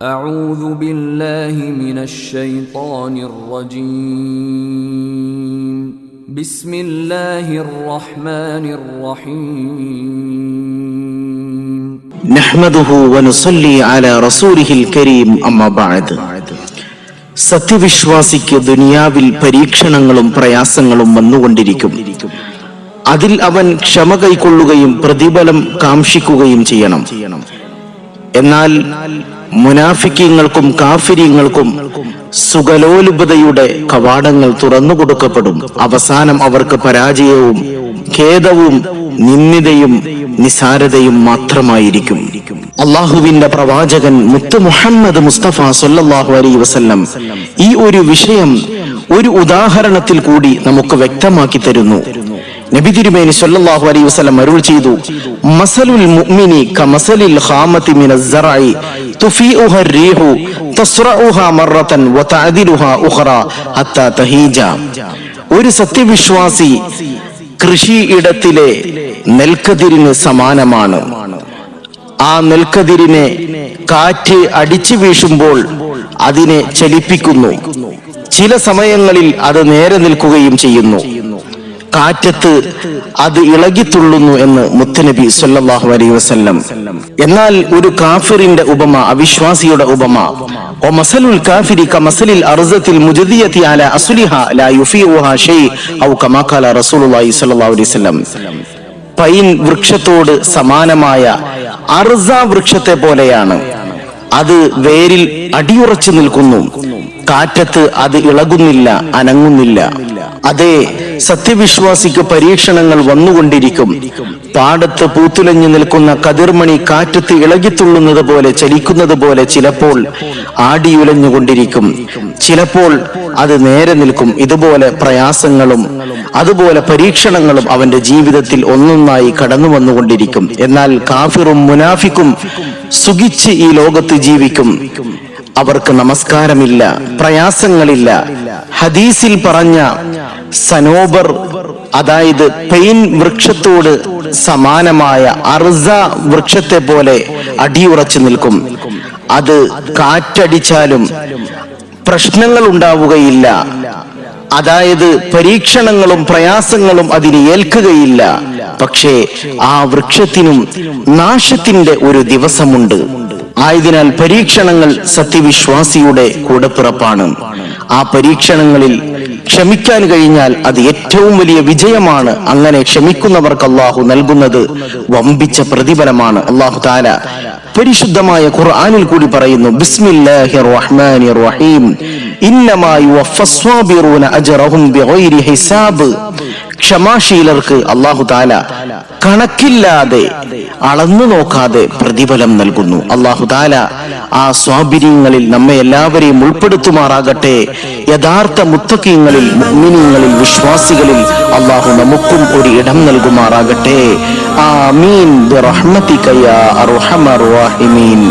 أعوذ بالله من الشيطان الرجيم بسم الله الرحمن الرحيم نحمده ونصلي على رسوله الكريم أما بعد സത്യവിശ്വാസിക്ക് ദുനിയാവിൽ പരീക്ഷണങ്ങളും പ്രയാസങ്ങളും വന്നുകൊണ്ടിരിക്കും അതിൽ അവൻ ക്ഷമ കൈക്കൊള്ളുകയും പ്രതിഫലം കാംക്ഷിക്കുകയും ചെയ്യണം എന്നാൽ മുനാഫിക്കങ്ങൾക്കും കാഫിര്യങ്ങൾക്കും സുഖലോലുപതയുടെ കവാടങ്ങൾ തുറന്നു കൊടുക്കപ്പെടും. അവസാനം അവർക്ക് പരാജയവും ഖേദവും നിന്ദിതയും നിസാരതയും മാത്രമായിരിക്കും. അള്ളാഹുവിന്റെ പ്രവാചകൻ മുത്ത് മുഹമ്മദ് മുസ്തഫ സൊല്ലാഹു അലൈഹി വസല്ലം ഈ ഒരു വിഷയം ഒരു ഉദാഹരണത്തിൽ കൂടി നമുക്ക് വ്യക്തമാക്കി തരുന്നു. നബി തിരുമേനി സല്ലല്ലാഹു അലൈഹി വസല്ലം അരുൾ ചെയ്തു മസലുൽ മുഅ്മിനി കമസലിൽ ഖാമത്തി മിനസ് സറഇ തുഫീഉഹ റീഹു തസ്റഉഹ മറതൻ വതഅദിലുഹ ഉഖറ ഹത്താ തഹീജ. ഒരു സത്യവിശ്വാസി കൃഷിയിടത്തിലെ നെൽക്കതിരിന് സമാനമാണ്. ആ നെൽക്കതിരിനെ കാറ്റ് അടിച്ചു വീശുമ്പോൾ അതിനെ ചലിപ്പിക്കുന്നു. ചില സമയങ്ങളിൽ അത് നേരെ നിൽക്കുകയും ചെയ്യുന്നു. കാറ്റത്ത് അത് ഇളകിത്തുള്ളുന്നു എന്ന് മുത്തനബി സല്ലാഹു അലൈ വസ്ല്ലം. എന്നാൽ ഒരു കാഫിറിന്റെ ഉപമ അവിശ്വാസിയുടെ ഉപമ ഓ മസലുൽ കാഫിരി കമസലിൽ അർസത്തിൽ മുജദിയത്തി അല അസുലിഹ ലാ യുഫീഉഹ ഷൈ ഔ കമാ ഖാല റസൂലുള്ളാഹി സ്വല്ലല്ലാഹു അലൈഹി വസല്ലം. പൈൻ വൃക്ഷത്തോട് സമാനമായ അർസ വൃക്ഷത്തെ പോലെയാണ്. അത് വേരിൽ അടിയുറച്ചു നിൽക്കുന്നു. കാറ്റത്ത് അത് ഇളകുന്നില്ല അനങ്ങുന്നില്ല. അതെ സത്യവിശ്വാസിക്ക് പരീക്ഷണങ്ങൾ വന്നുകൊണ്ടിരിക്കും. പാടത്ത് പൂത്തുലഞ്ഞു നിൽക്കുന്ന കതിർമണി കാറ്റത്ത് ഇളകിത്തുള്ളുന്നത് പോലെ ചലിക്കുന്നത് പോലെ ചിലപ്പോൾ ആടിയുലഞ്ഞുകൊണ്ടിരിക്കും. ചിലപ്പോൾ അത് നേരെ നിൽക്കും. ഇതുപോലെ പ്രയാസങ്ങളും അതുപോലെ പരീക്ഷണങ്ങളും അവന്റെ ജീവിതത്തിൽ ഒന്നൊന്നായി കടന്നു വന്നുകൊണ്ടിരിക്കും. എന്നാൽ കാഫിറും മുനാഫിക്കും സുഖിച്ച് ഈ ലോകത്ത് ജീവിക്കും. അവർക്ക് നമസ്കാരമില്ല പ്രയാസങ്ങളില്ല. ഹദീസിൽ പറഞ്ഞ സനോബർ അതായത് പെയിൻ വൃക്ഷത്തോട് സമാനമായ അർസ വൃക്ഷത്തെ പോലെ അടിയുറച്ചു നിൽക്കും. അത് കാറ്റടിച്ചാലും പ്രശ്നങ്ങൾ ഉണ്ടാവുകയില്ല. അതായത് പരീക്ഷണങ്ങളും പ്രയാസങ്ങളും അതിന് ഏൽക്കുകയില്ല. പക്ഷേ ആ വൃക്ഷത്തിനും നാശത്തിന്റെ ഒരു ദിവസമുണ്ട്. ആയതിനാൽ പരീക്ഷണങ്ങൾ സത്യവിശ്വാസിയുടെ കൂടപ്പിറപ്പാണ്. ആ പരീക്ഷണങ്ങളിൽ ക്ഷമിക്കാൻ കഴിഞ്ഞാൽ അത് ഏറ്റവും വലിയ വിജയമാണ്. അങ്ങനെ ക്ഷമിക്കുന്നവർക്ക് അള്ളാഹു നൽകുന്നത് വമ്പിച്ച പ്രതിഫലമാണ്. അള്ളാഹു താല പരിശുദ്ധമായ ഖുർആാനിൽ കൂടി പറയുന്നു ബിസ്മില്ലാഹിർ റഹ്മാനിർ റഹീം ബിഗൈരി ഹിസാബ്. ക്ഷമാശീലർക്ക് അള്ളാഹു താല കണക്കില്ലാതെ അളന്നു നോക്കാതെ പ്രതിഫലം നൽകുന്നു. അള്ളാഹു താല ആ സ്വാബിര്യങ്ങളിൽ നമ്മെ എല്ലാവരെയും ഉൾപ്പെടുത്തുമാറാകട്ടെ. യഥാർത്ഥ മുത്തക്കീങ്ങളിൽ മുഅ്മിനീങ്ങളിൽ വിശ്വാസികളിൽ അള്ളാഹു നമുക്കും ഒരു ഇടം നൽകുമാറാകട്ടെ. ആമീൻ. ബിറഹ്മതിക യാ അർഹമർ റഹീമീൻ.